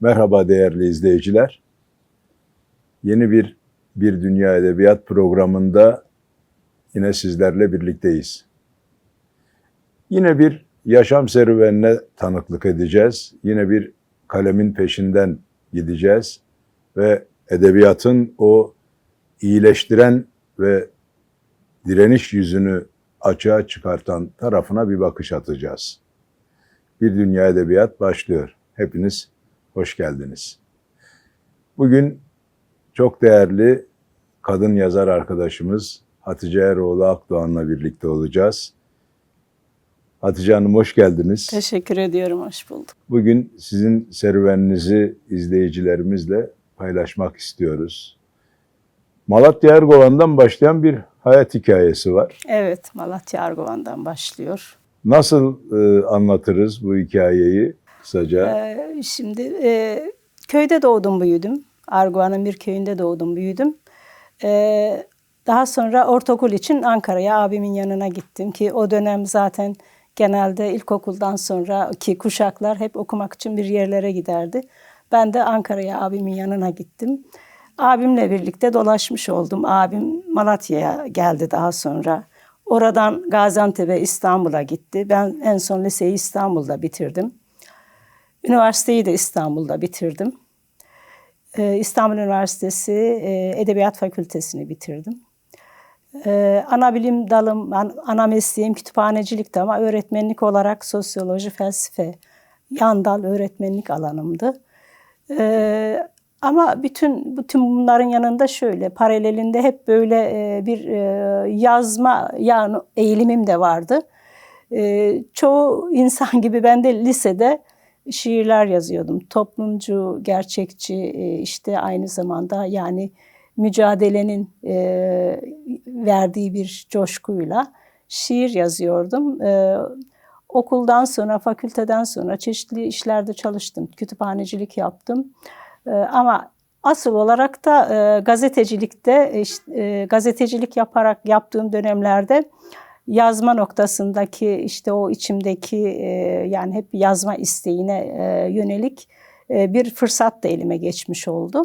Merhaba değerli izleyiciler. Yeni bir Bir Dünya Edebiyat programında yine sizlerle birlikteyiz. Yine bir yaşam serüvenine tanıklık edeceğiz. Yine bir kalemin peşinden gideceğiz ve edebiyatın o iyileştiren ve direniş yüzünü açığa çıkartan tarafına bir bakış atacağız. Bir Dünya Edebiyat başlıyor. Hepiniz hoş geldiniz. Bugün çok değerli kadın yazar arkadaşımız Hatice Eroğlu Akdoğan'la birlikte olacağız. Hatice Hanım hoş geldiniz. Teşekkür ediyorum, hoş bulduk. Bugün sizin serüveninizi izleyicilerimizle paylaşmak istiyoruz. Malatya Ergovan'dan başlayan bir hayat hikayesi var. Evet, Malatya Argovan'dan başlıyor. Nasıl e, anlatırız bu hikayeyi kısaca? Ee, şimdi e, köyde doğdum, büyüdüm. Arguvan'ın bir köyünde doğdum, büyüdüm. Ee, daha sonra ortaokul için Ankara'ya abimin yanına gittim ki o dönem zaten genelde ilkokuldan sonraki kuşaklar hep okumak için bir yerlere giderdi. Ben de Ankara'ya abimin yanına gittim. Abimle birlikte dolaşmış oldum. Abim Malatya'ya geldi daha sonra. Oradan Gaziantep'e İstanbul'a gitti. Ben en son liseyi İstanbul'da bitirdim. Üniversiteyi de İstanbul'da bitirdim. Ee, İstanbul Üniversitesi e, Edebiyat Fakültesini bitirdim. Ee, ana bilim dalım, an- ana mesleğim kütüphanecilikti ama öğretmenlik olarak sosyoloji, felsefe, yan dal öğretmenlik alanımdı. Ee, ama bütün bütün bunların yanında şöyle paralelinde hep böyle e, bir e, yazma yani eğilimim de vardı. Çoğu insan gibi ben de lisede şiirler yazıyordum. Toplumcu, gerçekçi, e, işte aynı zamanda yani mücadelenin e, verdiği bir coşkuyla şiir yazıyordum. E, okuldan sonra, fakülteden sonra çeşitli işlerde çalıştım. Kütüphanecilik yaptım. Ama asıl olarak da gazetecilikte, gazetecilik yaparak yaptığım dönemlerde yazma noktasındaki işte o içimdeki e, yani hep yazma isteğine e, yönelik e, bir fırsat da elime geçmiş oldu.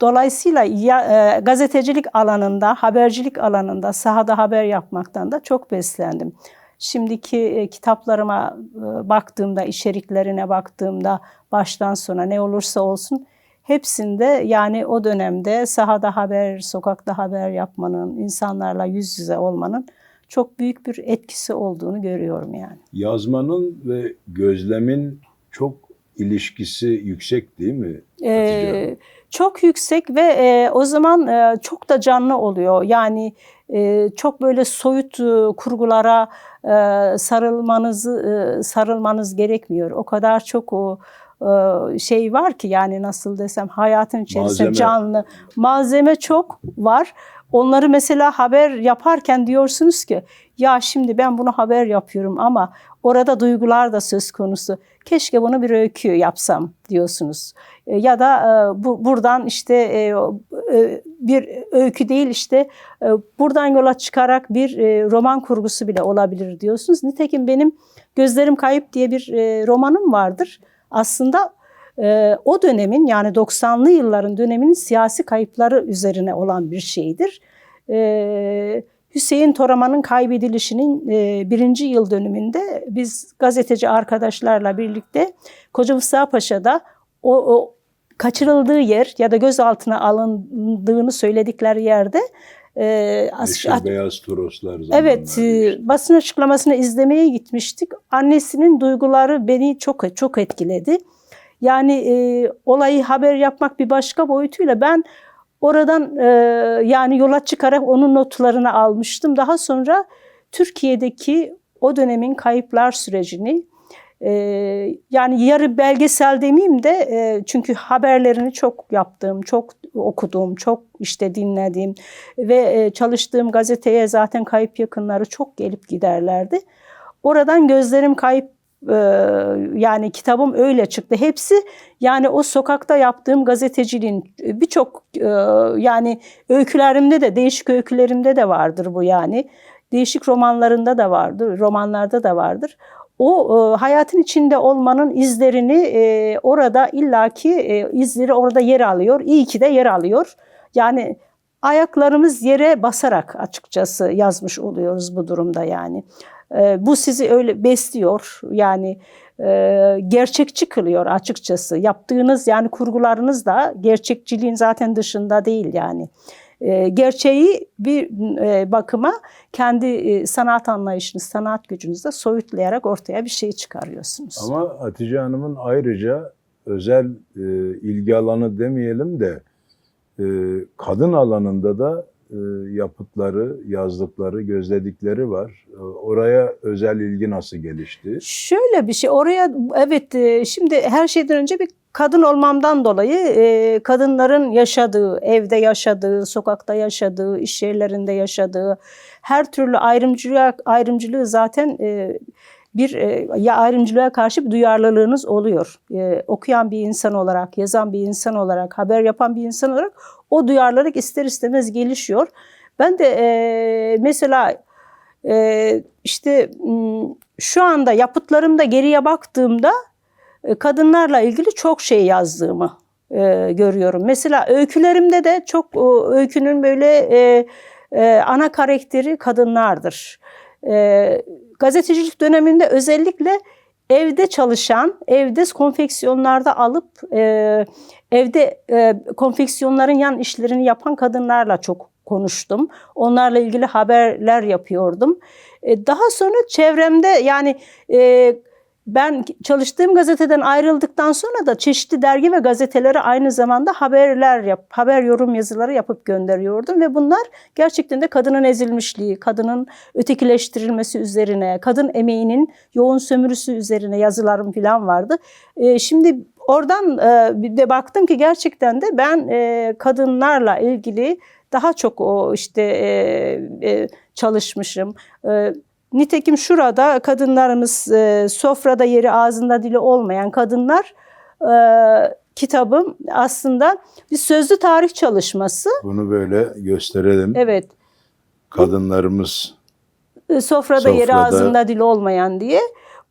Dolayısıyla ya, e, gazetecilik alanında, habercilik alanında, sahada haber yapmaktan da çok beslendim. Şimdiki e, kitaplarıma e, baktığımda, içeriklerine baktığımda baştan sona ne olursa olsun hepsinde yani o dönemde sahada haber, sokakta haber yapmanın, insanlarla yüz yüze olmanın çok büyük bir etkisi olduğunu görüyorum yani. Yazmanın ve gözlemin çok ilişkisi yüksek değil mi? Ee, çok yüksek ve e, o zaman e, çok da canlı oluyor. Yani e, çok böyle soyut e, kurgulara e, sarılmanızı e, sarılmanız gerekmiyor. O kadar çok o e, şey var ki yani nasıl desem hayatın içerisinde Malzeme. canlı malzeme çok var. Onları mesela haber yaparken diyorsunuz ki ya şimdi ben bunu haber yapıyorum ama orada duygular da söz konusu. Keşke bunu bir öykü yapsam diyorsunuz. E, Ya da e, bu buradan işte e, e, bir öykü değil işte e, buradan yola çıkarak bir e, roman kurgusu bile olabilir diyorsunuz. Nitekim benim Gözlerim Kayıp diye bir e, romanım vardır. Aslında e, o dönemin yani 90'lı yılların döneminin siyasi kayıpları üzerine olan bir şeydir. E, Hüseyin Toraman'ın kaybedilişinin e, birinci yıl dönümünde biz gazeteci arkadaşlarla birlikte Koca Paşa'da o, o kaçırıldığı yer ya da gözaltına alındığını söyledikleri yerde e, as- Meşhur beyaz toroslar zamanlar. Evet, e, basın açıklamasını izlemeye gitmiştik. Annesinin duyguları beni çok çok etkiledi. Yani e, olayı haber yapmak bir başka boyutuyla ben oradan e, yani yola çıkarak onun notlarını almıştım. Daha sonra Türkiye'deki o dönemin kayıplar sürecini e, yani yarı belgesel demeyeyim de e, çünkü haberlerini çok yaptım, çok okudum, çok işte dinledim ve e, çalıştığım gazeteye zaten kayıp yakınları çok gelip giderlerdi. Oradan gözlerim kayıp e, yani kitabım öyle çıktı. Hepsi yani o sokakta yaptığım gazeteciliğin e, birçok e, yani öykülerimde de değişik öykülerimde de vardır bu yani. Değişik romanlarında da vardır, romanlarda da vardır. O e, hayatın içinde olmanın izlerini e, orada illaki e, izleri orada yer alıyor. İyi ki de yer alıyor. Yani ayaklarımız yere basarak açıkçası yazmış oluyoruz bu durumda yani. E, bu sizi öyle besliyor. Yani e, gerçekçi kılıyor açıkçası. Yaptığınız yani kurgularınız da gerçekçiliğin zaten dışında değil yani. E, gerçeği bir e, bakıma kendi e, sanat anlayışınız, sanat gücünüzle soyutlayarak ortaya bir şey çıkarıyorsunuz. Ama Hatice Hanım'ın ayrıca özel e, ilgi alanı demeyelim de kadın alanında da yapıtları, yazdıkları, gözledikleri var. Oraya özel ilgi nasıl gelişti? Şöyle bir şey oraya evet şimdi her şeyden önce bir kadın olmamdan dolayı e, kadınların yaşadığı, evde yaşadığı, sokakta yaşadığı, iş yerlerinde yaşadığı her türlü ayrımcılığa ayrımcılığı zaten e, bir e, ya ayrımcılığa karşı bir duyarlılığınız oluyor. E, okuyan bir insan olarak, yazan bir insan olarak, haber yapan bir insan olarak o duyarlılık ister istemez gelişiyor. Ben de e, mesela e, işte şu anda yapıtlarımda geriye baktığımda kadınlarla ilgili çok şey yazdığımı e, görüyorum. Mesela öykülerimde de çok o, öykünün böyle e, e, ana karakteri kadınlardır. E, gazetecilik döneminde özellikle evde çalışan, evde konfeksiyonlarda alıp e, evde e, konfeksiyonların yan işlerini yapan kadınlarla çok konuştum. Onlarla ilgili haberler yapıyordum. E, daha sonra çevremde yani e, ben çalıştığım gazeteden ayrıldıktan sonra da çeşitli dergi ve gazetelere aynı zamanda haberler yap, haber yorum yazıları yapıp gönderiyordum ve bunlar gerçekten de kadının ezilmişliği, kadının ötekileştirilmesi üzerine, kadın emeğinin yoğun sömürüsü üzerine yazılarım falan vardı. E, şimdi oradan e, bir de baktım ki gerçekten de ben e, kadınlarla ilgili daha çok o işte e, e, çalışmışım. E, Nitekim şurada kadınlarımız e, sofrada yeri ağzında dili olmayan kadınlar e, kitabım aslında bir sözlü tarih çalışması. Bunu böyle gösterelim. Evet. Kadınlarımız E, sofrada, yeri Sofrada. ağzında dili olmayan diye.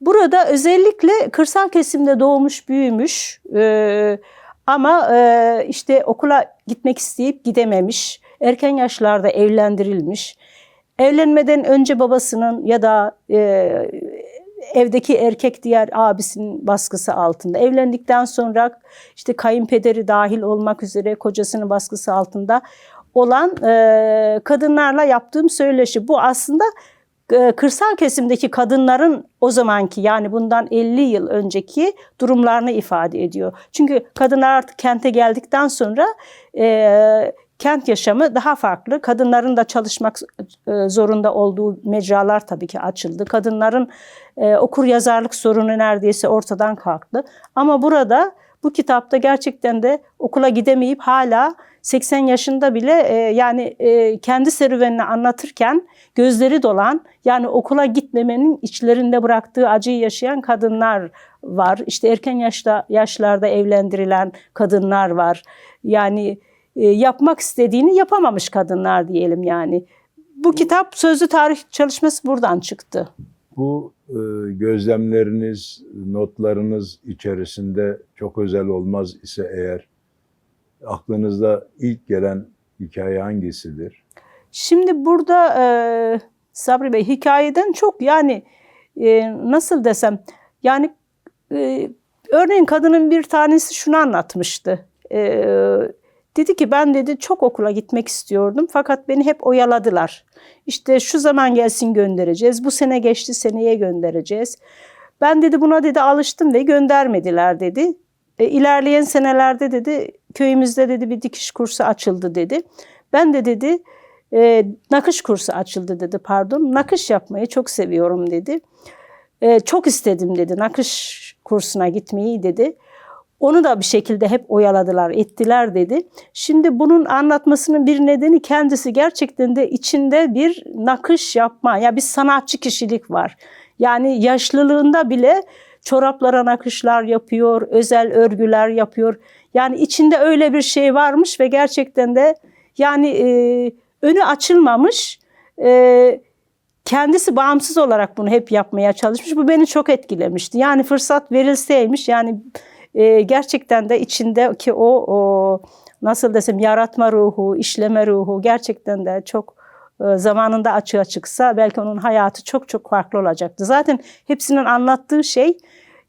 Burada özellikle kırsal kesimde doğmuş, büyümüş e, ama e, işte okula gitmek isteyip gidememiş, erken yaşlarda evlendirilmiş, evlenmeden önce babasının ya da e, evdeki erkek diğer abisinin baskısı altında, evlendikten sonra işte kayınpederi dahil olmak üzere kocasının baskısı altında olan e, kadınlarla yaptığım söyleşi. Bu aslında e, kırsal kesimdeki kadınların o zamanki yani bundan 50 yıl önceki durumlarını ifade ediyor. Çünkü kadınlar artık kente geldikten sonra e, kent yaşamı daha farklı. Kadınların da çalışmak e, zorunda olduğu mecralar tabii ki açıldı. Kadınların e, okur yazarlık sorunu neredeyse ortadan kalktı. Ama burada bu kitapta gerçekten de okula gidemeyip hala 80 yaşında bile e, yani e, kendi serüvenini anlatırken gözleri dolan yani okula gitmemenin içlerinde bıraktığı acıyı yaşayan kadınlar var. İşte erken yaşta yaşlarda evlendirilen kadınlar var. Yani yapmak istediğini yapamamış kadınlar diyelim yani. Bu kitap sözlü tarih çalışması buradan çıktı. bu e, gözlemleriniz, notlarınız içerisinde çok özel olmaz ise eğer aklınızda ilk gelen hikaye hangisidir? Şimdi burada e, Sabri Bey hikayeden çok yani e, nasıl desem yani e, örneğin kadının bir tanesi şunu anlatmıştı. E, dedi ki ben dedi çok okula gitmek istiyordum fakat beni hep oyaladılar. İşte şu zaman gelsin göndereceğiz. Bu sene geçti seneye göndereceğiz. Ben dedi buna dedi alıştım ve göndermediler dedi. E, ilerleyen senelerde dedi köyümüzde dedi bir dikiş kursu açıldı dedi. Ben de dedi e, nakış kursu açıldı dedi pardon. Nakış yapmayı çok seviyorum dedi. E, çok istedim dedi nakış kursuna gitmeyi dedi. Onu da bir şekilde hep oyaladılar, ettiler dedi. Şimdi bunun anlatmasının bir nedeni kendisi gerçekten de içinde bir nakış yapma, ya bir sanatçı kişilik var. Yani yaşlılığında bile çoraplara nakışlar yapıyor, özel örgüler yapıyor. Yani içinde öyle bir şey varmış ve gerçekten de yani e, önü açılmamış, e, kendisi bağımsız olarak bunu hep yapmaya çalışmış. Bu beni çok etkilemişti. Yani fırsat verilseymiş yani e, gerçekten de içindeki o, o nasıl desem yaratma ruhu, işleme ruhu gerçekten de çok e, zamanında açığa çıksa belki onun hayatı çok çok farklı olacaktı. Zaten hepsinin anlattığı şey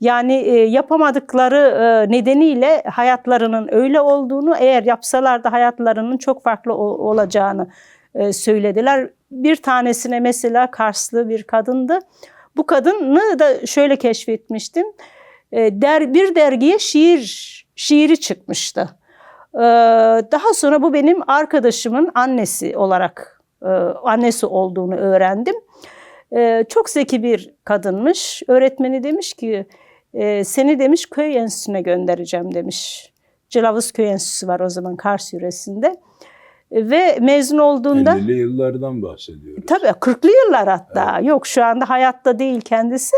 yani e, yapamadıkları e, nedeniyle hayatlarının öyle olduğunu, eğer yapsalar da hayatlarının çok farklı o- olacağını e, söylediler. Bir tanesine mesela Karslı bir kadındı. Bu kadını da şöyle keşfetmiştim. E, der, bir dergiye şiir şiiri çıkmıştı. Ee, Daha sonra bu benim arkadaşımın annesi olarak e, annesi olduğunu öğrendim. Çok zeki bir kadınmış. Öğretmeni demiş ki e, seni demiş köy enstitüsüne göndereceğim demiş. Celavuz Köy Enstitüsü var o zaman Kars yöresinde. E, Ve mezun olduğunda 50'li yıllardan bahsediyoruz. Tabii 40'lı yıllar hatta. Yok şu anda hayatta değil kendisi.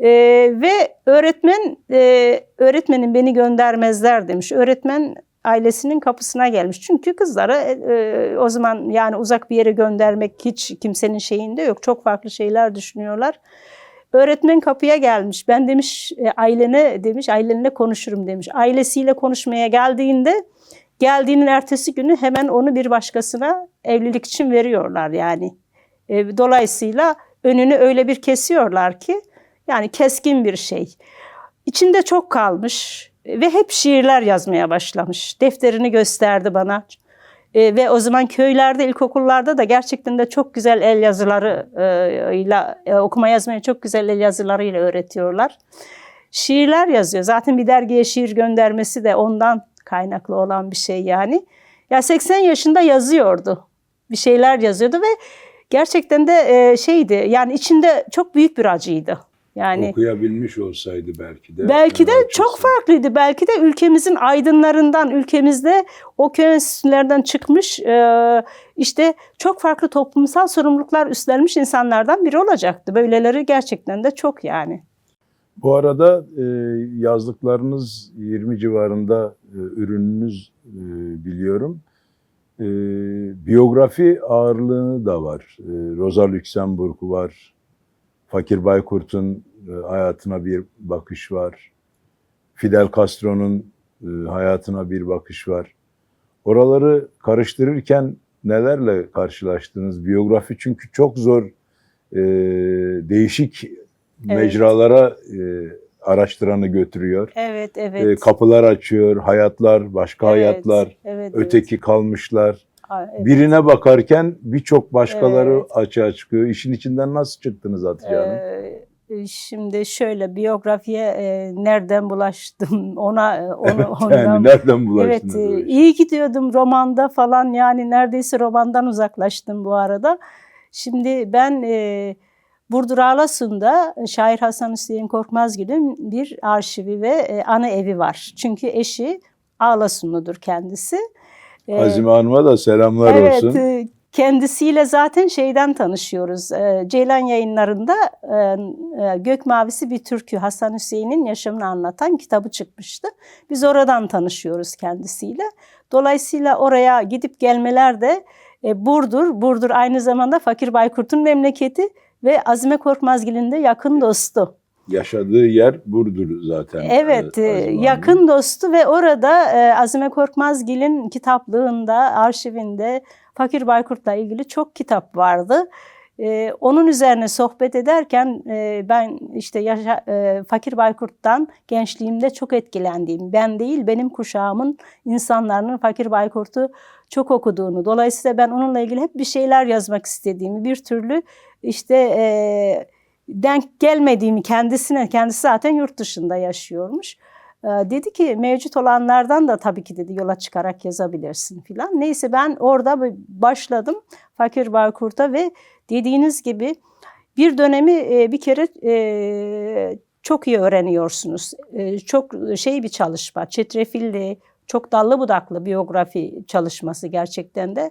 Ee, ve öğretmen e, öğretmenin beni göndermezler demiş. Öğretmen ailesinin kapısına gelmiş. Çünkü kızları e, o zaman yani uzak bir yere göndermek hiç kimsenin şeyinde yok. Çok farklı şeyler düşünüyorlar. Öğretmen kapıya gelmiş. Ben demiş e, ailene demiş ailenle konuşurum demiş. Ailesiyle konuşmaya geldiğinde geldiğinin ertesi günü hemen onu bir başkasına evlilik için veriyorlar yani. E, Dolayısıyla önünü öyle bir kesiyorlar ki yani keskin bir şey. İçinde çok kalmış ve hep şiirler yazmaya başlamış. Defterini gösterdi bana. E, ve o zaman köylerde, ilkokullarda da gerçekten de çok güzel el yazılarıyla, e, okuma yazmayı çok güzel el yazılarıyla öğretiyorlar. Şiirler yazıyor. Zaten bir dergiye şiir göndermesi de ondan kaynaklı olan bir şey yani. Ya 80 yaşında yazıyordu. Bir şeyler yazıyordu ve gerçekten de e, şeydi yani içinde çok büyük bir acıydı. Yani Okuyabilmiş olsaydı belki de. belki de çok farklıydı. Belki de ülkemizin aydınlarından, ülkemizde o köy enstitülerden çıkmış e, işte çok farklı toplumsal sorumluluklar üstlenmiş insanlardan biri olacaktı. Böyleleri gerçekten de çok yani. Bu arada e, yazdıklarınız 20 civarında e, ürününüz biliyorum. Biyografi ağırlığı da var. Rosa Luxemburg var. Fakir Baykurt'un e, hayatına bir bakış var. Fidel Castro'nun e, hayatına bir bakış var. Oraları karıştırırken nelerle karşılaştınız? Biyografi çünkü çok zor, e, değişik mecralara e, araştıranı götürüyor. Evet, evet. E, kapılar açıyor, hayatlar, başka Evet, hayatlar, evet, öteki kalmışlar. Evet. evet. Birine bakarken birçok başkaları Evet. açığa çıkıyor. İşin içinden nasıl çıktınız Hatice Hanım? Ee, Şimdi şöyle biyografiye e, nereden bulaştım ona e, onu Evet, ondan yani nereden Evet, bulaştınız? e, o işe? iyi gidiyordum romanda falan yani neredeyse romandan uzaklaştım bu arada. Şimdi ben e, Burdur Ağlasun'da şair Hasan Hüseyin Korkmazgül'ün bir arşivi ve e, ana evi var. Çünkü eşi Ağlasunludur kendisi. E, Azime Hanım'a da selamlar evet, olsun. e, kendisiyle zaten şeyden tanışıyoruz. E, Ceylan yayınlarında e, e, Gök Mavisi bir türkü Hasan Hüseyin'in yaşamını anlatan kitabı çıkmıştı. Biz oradan tanışıyoruz kendisiyle. Dolayısıyla oraya gidip gelmeler de e, Burdur. Burdur aynı zamanda Fakir Baykurt'un memleketi ve Azime Korkmazgil'in de yakın dostu. Yaşadığı yer Burdur zaten. Evet, e, e, Azime Hanım'ın. yakın dostu ve orada e, Azime Korkmazgil'in kitaplığında, arşivinde Fakir Baykurt'la ilgili çok kitap vardı. E, onun üzerine sohbet ederken e, ben işte yaşa, e, Fakir Baykurt'tan gençliğimde çok etkilendiğim, ben değil benim kuşağımın insanların Fakir Baykurt'u çok okuduğunu, dolayısıyla ben onunla ilgili hep bir şeyler yazmak istediğimi, bir türlü işte e, denk gelmediğimi kendisine, kendisi zaten yurt dışında yaşıyormuş. Ee, dedi ki mevcut olanlardan da tabii ki dedi yola çıkarak yazabilirsin filan. Neyse ben orada başladım Fakir Baykurt'a ve dediğiniz gibi bir dönemi e, bir kere e, çok iyi öğreniyorsunuz. E, çok şey bir çalışma, çetrefilli, çok dallı budaklı biyografi çalışması gerçekten de.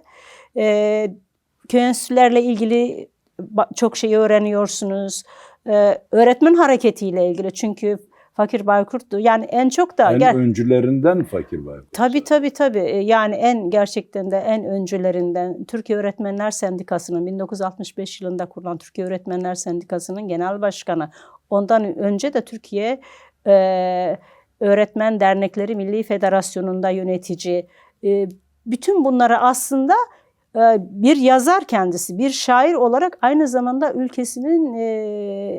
Köy enstitülerle ilgili çok şey öğreniyorsunuz. Ee, öğretmen hareketiyle ilgili çünkü Fakir Baykurt'tu. Yani en çok da En gel- öncülerinden fakir var. Tabii tabii tabii. E, Yani en gerçekten de en öncülerinden Türkiye Öğretmenler Sendikası'nın 1965 yılında kurulan Türkiye Öğretmenler Sendikası'nın genel başkanı. Ondan önce de Türkiye e, Öğretmen Dernekleri Milli Federasyonu'nda yönetici. E, bütün bunları aslında bir yazar kendisi, bir şair olarak aynı zamanda ülkesinin e,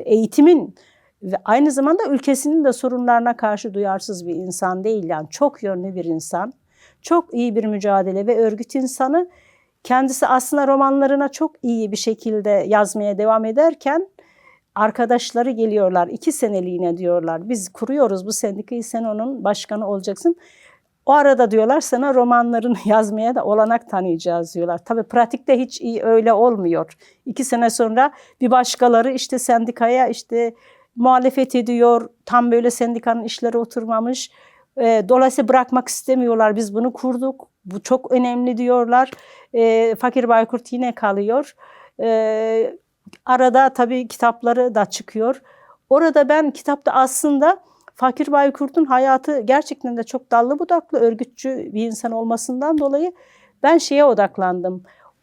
eğitimin ve aynı zamanda ülkesinin de sorunlarına karşı duyarsız bir insan değil yani çok yönlü bir insan. Çok iyi bir mücadele ve örgüt insanı. Kendisi aslında romanlarına çok iyi bir şekilde yazmaya devam ederken arkadaşları geliyorlar iki seneliğine diyorlar. Biz kuruyoruz bu sendikayı sen onun başkanı olacaksın. O arada diyorlar sana romanlarını yazmaya da olanak tanıyacağız diyorlar. Tabii pratikte hiç iyi öyle olmuyor. İki sene sonra bir başkaları işte sendikaya işte muhalefet ediyor. Tam böyle sendikanın işleri oturmamış. E, dolayısıyla bırakmak istemiyorlar. Biz bunu kurduk. Bu çok önemli diyorlar. E, Fakir Baykurt yine kalıyor. E, arada tabii kitapları da çıkıyor. Orada ben kitapta aslında Fakir Baykurt'un hayatı gerçekten de çok dallı budaklı, örgütçü bir insan olmasından dolayı ben şeye odaklandım.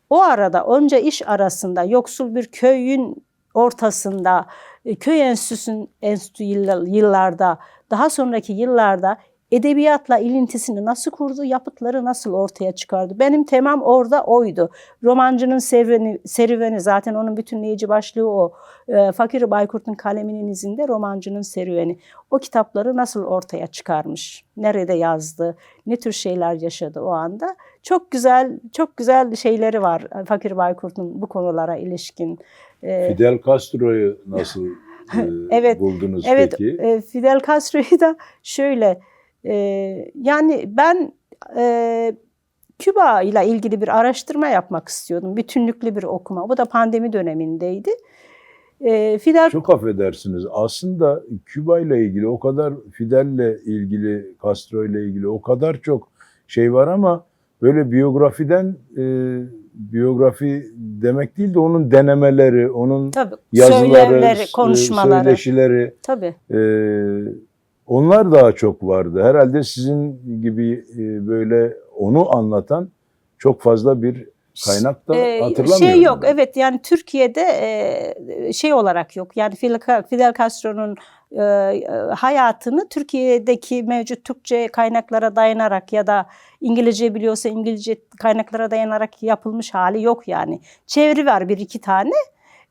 O arada onca iş arasında yoksul bir köyün ortasında e, köy enstitüsün enstitü yıll- yıllarda daha sonraki yıllarda edebiyatla ilintisini nasıl kurdu, yapıtları nasıl ortaya çıkardı. Benim temam orada oydu. Romancının serüveni, serüveni zaten onun bütünleyici başlığı o. E, Fakir Baykurt'un kaleminin izinde romancının serüveni. O kitapları nasıl ortaya çıkarmış, nerede yazdı, ne tür şeyler yaşadı o anda. Çok güzel, çok güzel şeyleri var Fakir Baykurt'un bu konulara ilişkin. E, Fidel Castro'yu nasıl e, Evet, buldunuz Evet, peki? e, Fidel Castro'yu da şöyle, e, yani ben e, Küba ile ilgili bir araştırma yapmak istiyordum. Bütünlüklü bir okuma. Bu da pandemi dönemindeydi. E, Fidel Çok affedersiniz. Aslında Küba ile ilgili o kadar Fidel'le ilgili, Castro ile ilgili o kadar çok şey var ama böyle biyografiden e, biyografi demek değil de onun denemeleri, onun tabii yazıları, konuşmaları. söyleşileri Tabii. e, onlar daha çok vardı. Herhalde sizin gibi e, böyle onu anlatan çok fazla bir kaynak da Ee, hatırlamıyorum. Şey yok ben. evet yani Türkiye'de e, şey olarak yok. Yani Fidel Castro'nun e, e, hayatını Türkiye'deki mevcut Türkçe kaynaklara dayanarak ya da İngilizce biliyorsa İngilizce kaynaklara dayanarak yapılmış hali yok yani. Çeviri var bir iki tane.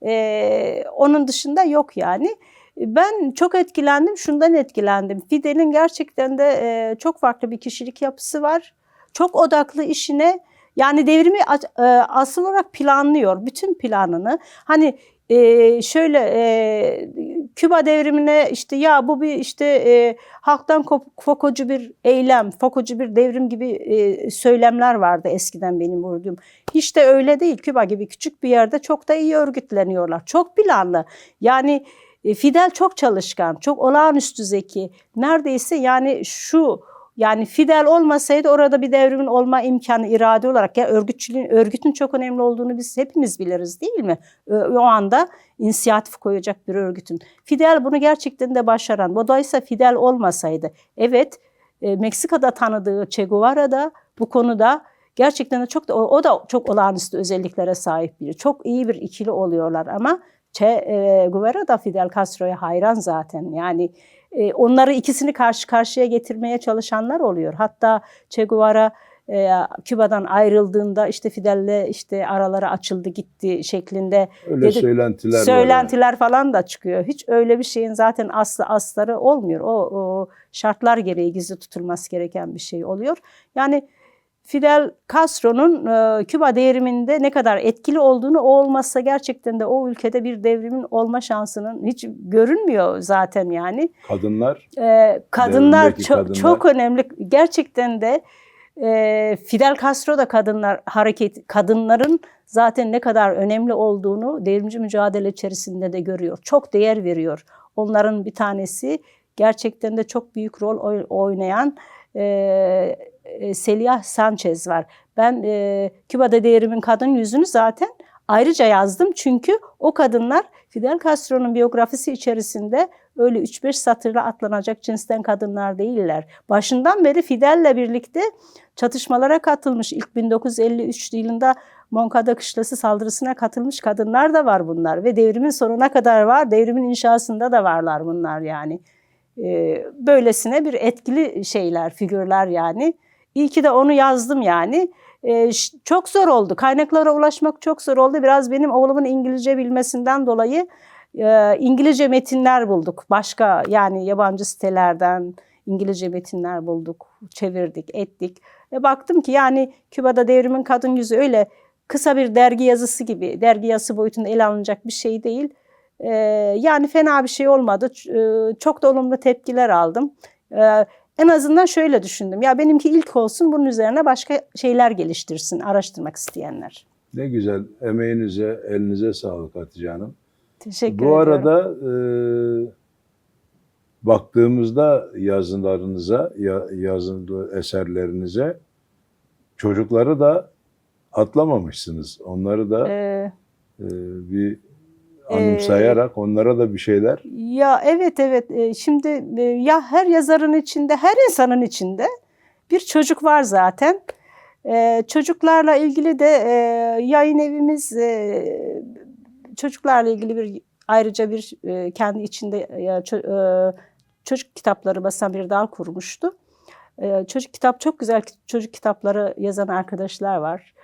E, onun dışında yok yani. Ben çok etkilendim, şundan etkilendim. Fidel'in gerçekten de e, çok farklı bir kişilik yapısı var. Çok odaklı işine, yani devrimi e, asıl olarak planlıyor. Bütün planını. Hani e, şöyle Küba devrimine işte ya bu bir işte halktan fokocu bir eylem, fokocu bir devrim gibi söylemler vardı eskiden benim vurduğum. Hiç de öyle değil. Küba gibi küçük bir yerde çok da iyi örgütleniyorlar. Çok planlı. Yani Fidel çok çalışkan, çok olağanüstü zeki. Neredeyse yani şu yani Fidel olmasaydı orada bir devrimin olma imkanı irade olarak ya örgütçülüğün örgütün çok önemli olduğunu biz hepimiz biliriz değil mi? O anda inisiyatif koyacak bir örgütün. Fidel bunu gerçekten de başaran. Dolayısıyla Fidel olmasaydı evet e, Meksika'da tanıdığı Che Guevara da bu konuda gerçekten de çok da, o da çok olağanüstü özelliklere sahip biri. Çok iyi bir ikili oluyorlar ama Che e, Guevara da Fidel Castro'ya hayran zaten. Yani e, onları ikisini karşı karşıya getirmeye çalışanlar oluyor. Hatta Che Guevara e, Küba'dan ayrıldığında işte Fidel'le işte araları açıldı gitti şeklinde Öyle dedi- söylentiler söylentiler falan da çıkıyor. Hiç öyle bir şeyin zaten aslı asları olmuyor. O, o şartlar gereği gizli tutulması gereken bir şey oluyor. Yani Fidel Castro'nun e, Küba devriminde ne kadar etkili olduğunu o olmazsa gerçekten de o ülkede bir devrimin olma şansının hiç görünmüyor zaten yani. Kadınlar Ee, kadınlar çok, kadınlar. çok önemli. Gerçekten de e, Fidel Castro da kadınlar hareket kadınların zaten ne kadar önemli olduğunu devrimci mücadele içerisinde de görüyor. Çok değer veriyor. Onların bir tanesi gerçekten de çok büyük rol oy- oynayan e, e, Celia Sanchez var. Ben e, Küba'da devrimin kadın yüzünü zaten ayrıca yazdım çünkü o kadınlar Fidel Castro'nun biyografisi içerisinde öyle 3-5 satırla atlanacak cinsten kadınlar değiller. Başından beri Fidel'le birlikte çatışmalara katılmış. İlk 1953 yılında Moncada Kışlası saldırısına katılmış kadınlar da var bunlar ve devrimin sonuna kadar var. Devrimin inşasında da varlar bunlar yani. Ee, böylesine bir etkili şeyler, figürler yani. İyi ki de onu yazdım yani. Ee, çok zor oldu. Kaynaklara ulaşmak çok zor oldu. Biraz benim oğlumun İngilizce bilmesinden dolayı e, İngilizce metinler bulduk. Başka yani yabancı sitelerden İngilizce metinler bulduk, çevirdik, ettik. Ve baktım ki yani Küba'da devrimin kadın yüzü öyle kısa bir dergi yazısı gibi, dergi yazısı boyutunda ele alınacak bir şey değil. Ee, yani fena bir şey olmadı. E, Çok da olumlu tepkiler aldım. Ee, en azından şöyle düşündüm. Ya benimki ilk olsun bunun üzerine başka şeyler geliştirsin araştırmak isteyenler. Ne güzel. Emeğinize, elinize sağlık Hatice Hanım. Teşekkür Bu ediyorum. arada e, baktığımızda yazılarınıza, ya, yazılı eserlerinize çocukları da atlamamışsınız. Onları da Ee, e, bir anımsayarak onlara da bir şeyler Ya evet evet Ee, şimdi ya her yazarın içinde her insanın içinde bir çocuk var zaten. Ee, çocuklarla ilgili de e, yayın evimiz e, çocuklarla ilgili bir ayrıca bir e, kendi içinde e, ço- e, çocuk kitapları basan bir dal kurmuştu. E, çocuk kitap çok güzel çocuk kitapları yazan arkadaşlar var.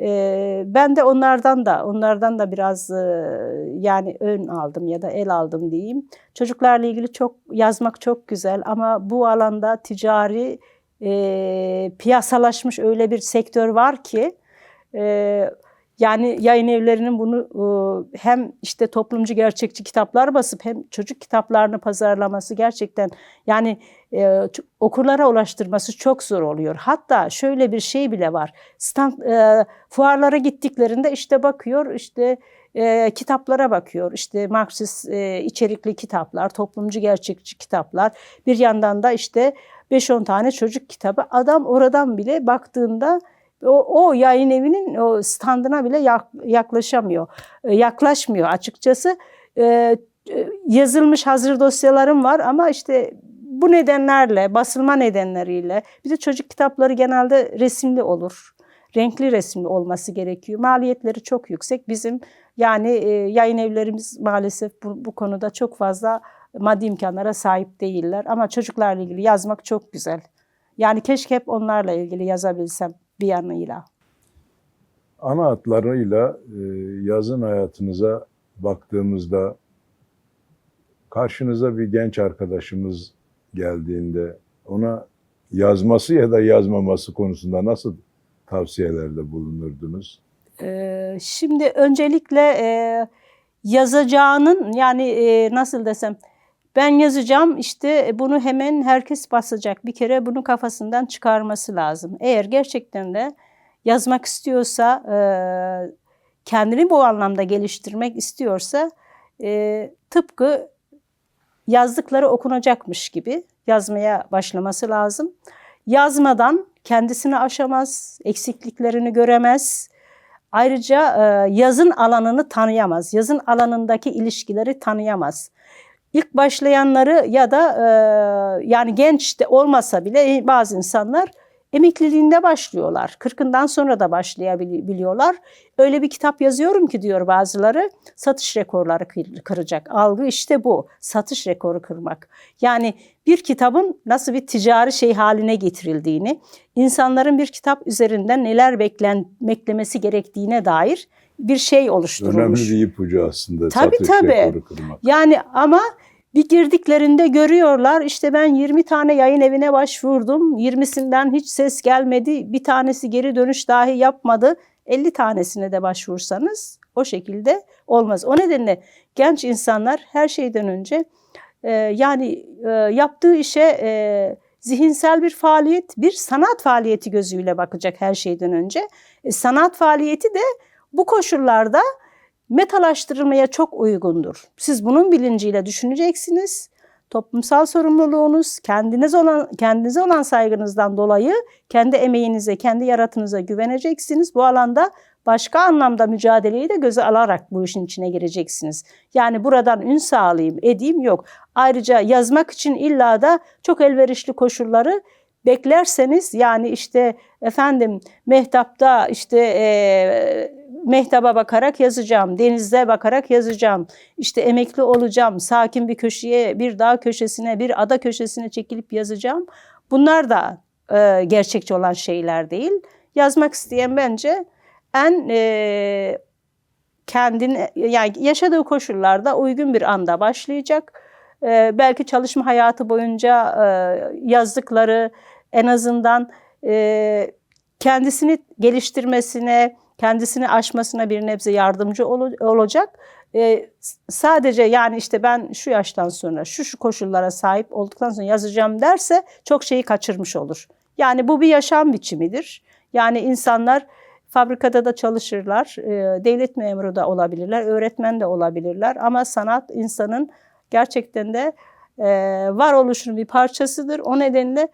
Ee, ben de onlardan da onlardan da biraz e, yani ön aldım ya da el aldım diyeyim. Çocuklarla ilgili çok yazmak çok güzel ama bu alanda ticari e, piyasalaşmış öyle bir sektör var ki e, yani yayın evlerinin bunu e, hem işte toplumcu gerçekçi kitaplar basıp hem çocuk kitaplarını pazarlaması gerçekten yani e, okurlara ulaştırması çok zor oluyor. Hatta şöyle bir şey bile var. Stand, e, fuarlara gittiklerinde işte bakıyor işte e, kitaplara bakıyor. İşte Marksist e, içerikli kitaplar, toplumcu gerçekçi kitaplar. Bir yandan da işte 5-10 tane çocuk kitabı. Adam oradan bile baktığında o, o yayın evinin o standına bile yak- yaklaşamıyor. E, yaklaşmıyor açıkçası. E, e, yazılmış hazır dosyalarım var ama işte bu nedenlerle, basılma nedenleriyle bir de çocuk kitapları genelde resimli olur. Renkli resimli olması gerekiyor. Maliyetleri çok yüksek. Bizim yani e, yayın evlerimiz maalesef bu, bu konuda çok fazla maddi imkanlara sahip değiller. Ama çocuklarla ilgili yazmak çok güzel. Yani keşke hep onlarla ilgili yazabilsem bir yanıyla. ana hatlarıyla e, yazın hayatınıza baktığımızda karşınıza bir genç arkadaşımız geldiğinde ona yazması ya da yazmaması konusunda nasıl tavsiyelerde bulunurdunuz? Ee, şimdi öncelikle e, yazacağının yani e, nasıl desem ben yazacağım işte bunu hemen herkes basacak. Bir kere bunu kafasından çıkarması lazım. Eğer gerçekten de yazmak istiyorsa e, kendini bu anlamda geliştirmek istiyorsa e, tıpkı yazdıkları okunacakmış gibi yazmaya başlaması lazım. Yazmadan kendisini aşamaz, eksikliklerini göremez. Ayrıca e, yazın alanını tanıyamaz. Yazın alanındaki ilişkileri tanıyamaz. İlk başlayanları ya da e, yani genç de olmasa bile bazı insanlar emekliliğinde başlıyorlar. Kırkından sonra da başlayabiliyorlar. Öyle bir kitap yazıyorum ki diyor bazıları satış rekorları kır- kıracak. Algı işte bu. Satış rekoru kırmak. Yani bir kitabın nasıl bir ticari şey haline getirildiğini, insanların bir kitap üzerinden neler beklemesi gerektiğine dair bir şey oluşturulmuş. Önemli bir ipucu aslında Tabii, satış tabii. Yani ama bir girdiklerinde görüyorlar işte ben 20 tane yayın evine başvurdum. 20'sinden hiç ses gelmedi. Bir tanesi geri dönüş dahi yapmadı. 50 tanesine de başvursanız o şekilde olmaz. O nedenle genç insanlar her şeyden önce e, yani e, yaptığı işe e, zihinsel bir faaliyet, bir sanat faaliyeti gözüyle bakacak her şeyden önce. E, sanat faaliyeti de bu koşullarda metalaştırılmaya çok uygundur. Siz bunun bilinciyle düşüneceksiniz. Toplumsal sorumluluğunuz, kendiniz olan kendinize olan saygınızdan dolayı kendi emeğinize, kendi yaratınıza güveneceksiniz. Bu alanda başka anlamda mücadeleyi de göze alarak bu işin içine gireceksiniz. Yani buradan ün sağlayayım, edeyim yok. Ayrıca yazmak için illa da çok elverişli koşulları beklerseniz yani işte efendim mehtapta işte e, mehtaba bakarak yazacağım, denizde bakarak yazacağım, işte emekli olacağım, sakin bir köşeye, bir dağ köşesine, bir ada köşesine çekilip yazacağım. Bunlar da e, gerçekçi olan şeyler değil. Yazmak isteyen bence en e, kendini yani yaşadığı koşullarda uygun bir anda başlayacak. E, belki çalışma hayatı boyunca e, yazdıkları en azından e, kendisini geliştirmesine, kendisini aşmasına bir nebze yardımcı ol- olacak. E, sadece yani işte ben şu yaştan sonra şu şu koşullara sahip olduktan sonra yazacağım derse çok şeyi kaçırmış olur. Yani bu bir yaşam biçimidir. Yani insanlar fabrikada da çalışırlar, e, devlet memuru da olabilirler, öğretmen de olabilirler ama sanat insanın gerçekten de e, varoluşunun bir parçasıdır. O nedenle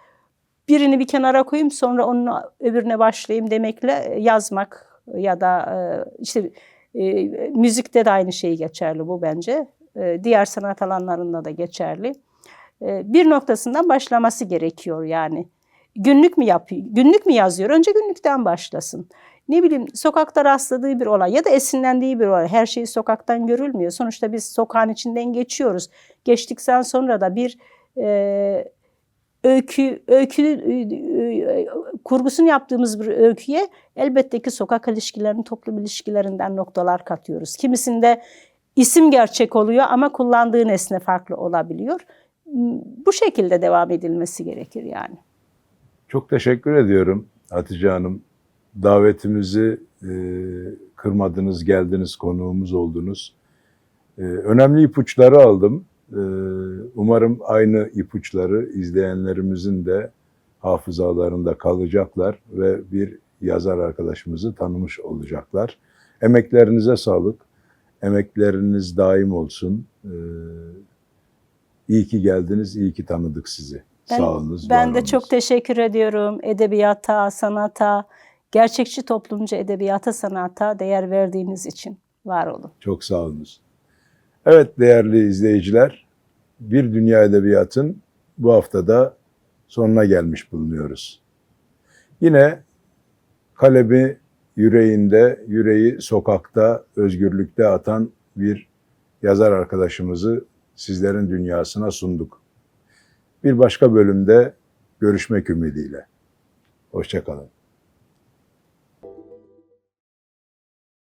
birini bir kenara koyayım sonra onun öbürüne başlayayım demekle e, yazmak ya da e, işte e, müzikte de aynı şey geçerli bu bence. Diğer sanat alanlarında da geçerli. Bir noktasından başlaması gerekiyor yani. Günlük mü yapıyor? Günlük mü yazıyor? Önce günlükten başlasın. Ne bileyim sokakta rastladığı bir olay ya da esinlendiği bir olay. Her şey sokaktan görülmüyor. Sonuçta biz sokağın içinden geçiyoruz. Geçtikten sonra da bir e, öykü, öykü e, e, kurgusunu yaptığımız bir öyküye elbette ki sokak ilişkilerinin, toplum ilişkilerinden noktalar katıyoruz. Kimisinde isim gerçek oluyor ama kullandığı nesne farklı olabiliyor. Bu şekilde devam edilmesi gerekir yani. Çok teşekkür ediyorum Hatice Hanım. Davetimizi e, kırmadınız, geldiniz, konuğumuz oldunuz. E, önemli ipuçları aldım. E, umarım aynı ipuçları izleyenlerimizin de hafızalarında kalacaklar ve bir yazar arkadaşımızı tanımış olacaklar. Emeklerinize sağlık. Emekleriniz daim olsun. E, iyi ki geldiniz, iyi ki tanıdık sizi. Ben, Sağolunuz, ben de olunuz. çok teşekkür ediyorum. Edebiyata, sanata, gerçekçi toplumcu edebiyata, sanata değer verdiğiniz için var olun. Çok sağ olunuz. Evet değerli izleyiciler, Bir Dünya Edebiyat'ın bu haftada sonuna gelmiş bulunuyoruz. Yine kalemi yüreğinde, yüreği sokakta, özgürlükte atan bir yazar arkadaşımızı sizlerin dünyasına sunduk. Bir başka bölümde görüşmek ümidiyle. Hoşçakalın.